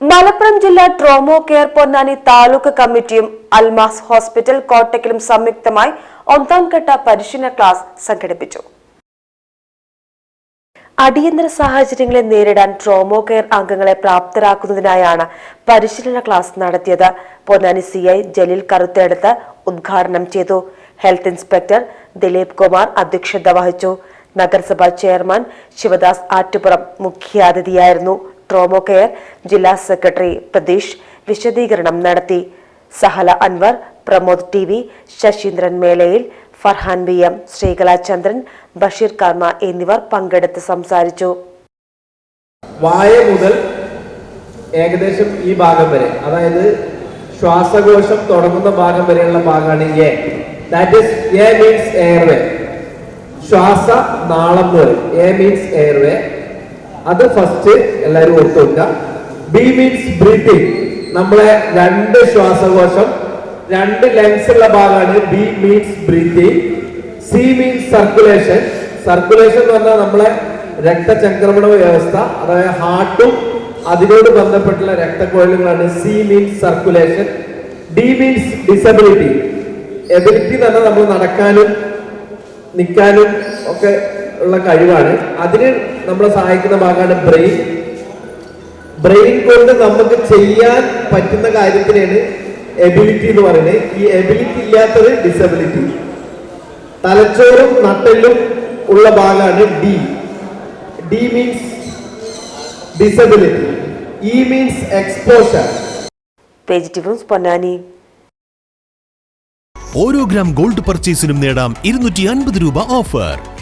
മലപ്പുറം ജില്ലാ trauma care Ponnani taluk കമ്മിറ്റിയും Almas hospital കോട്ടയ്ക്കലും സംയുക്തമായി ഒന്നാം ഘട്ട പരിശീലന ക്ലാസ് സംഘടിപ്പിച്ചു. അടിയന്തര സാഹചര്യങ്ങളെ നേരിടാൻ ട്രോമോ കെയർ അംഗങ്ങളെ പ്രാപ്തരാക്കുന്നതിനായാണ് പരിശീലന ക്ലാസ് നടത്തിയത്. പൊന്നാനി സി ഐ ജലീൽ കറുത്തെടുത്ത് ഉദ്ഘാടനം ചെയ്തു. ഹെൽത്ത് ഇൻസ്പെക്ടർ ദിലീപ് കുമാർ അധ്യക്ഷത വഹിച്ചു. നഗരസഭാ ചെയർമാൻ ശിവദാസ് ആറ്റുപുറം മുഖ്യാതിഥിയായിരുന്നു ട്രോമോ കെയർ ജില്ലാ സെക്രട്ടറി പ്രതീഷ് വിശദീകരണം നടത്തി. Sahala Anwar Pramod T V Sasheendran Melayil Farhan B M Sreekala Chandran Basheer കർമ്മ എന്നിവർ പങ്കെടുത്ത് സംസാരിച്ചു. വായ മുതൽ ഏകദേശം ഈ ഭാഗം വരെ അതായത് ശ്വാസകോശം തുടങ്ങുന്ന ഭാഗം വരെയുള്ള ഭാഗമാണ് A. That is A means airway ശ്വാസ നാളം എ മീൻസ് എയർവേ അത് ഫസ്റ്റ് എല്ലാവരും ഓർത്തു വെക്കുക ബി മീൻസ് ബ്രീത്തിങ് നമ്മളെ രണ്ട് ശ്വാസകോശം രണ്ട് ലെങ്സ് ഉള്ള ഭാഗമാണ് B means breathing C means circulation circulation എന്ന് പറഞ്ഞാൽ നമ്മളെ രക്തചംക്രമണ വ്യവസ്ഥ അതായത് ഹാർട്ടും അതിനോട് ബന്ധപ്പെട്ടുള്ള രക്തക്കോയിലുകളാണ് C means circulation D means disability ability എന്ന് നമ്മൾ നടക്കാനും നിൽക്കാനും ഒക്കെ ഉള്ള കഴിവാണ്. അതിന് നമ്മളെ സഹായിക്കുന്ന ഭാഗമാണ് ബ്രെയിൻ. ബ്രെയിൻ കൊണ്ട് നമുക്ക് ചെയ്യാൻ പറ്റുന്ന കാര്യത്തിനാണ് എബിലിറ്റി എന്ന് പറയുന്നത്. ഈ എബിലിറ്റി ഇല്ലാത്തത് ഡിസബിലിറ്റി തലച്ചോറും നട്ടലും ഉള്ള ഭാഗമാണ് D D means disability E means exposure Ponnani ഓരോ ഗ്രാം ഗോൾഡ് പർച്ചേസിനും നേടാം ഇരുന്നൂറ്റി അൻപത് രൂപ ഓഫർ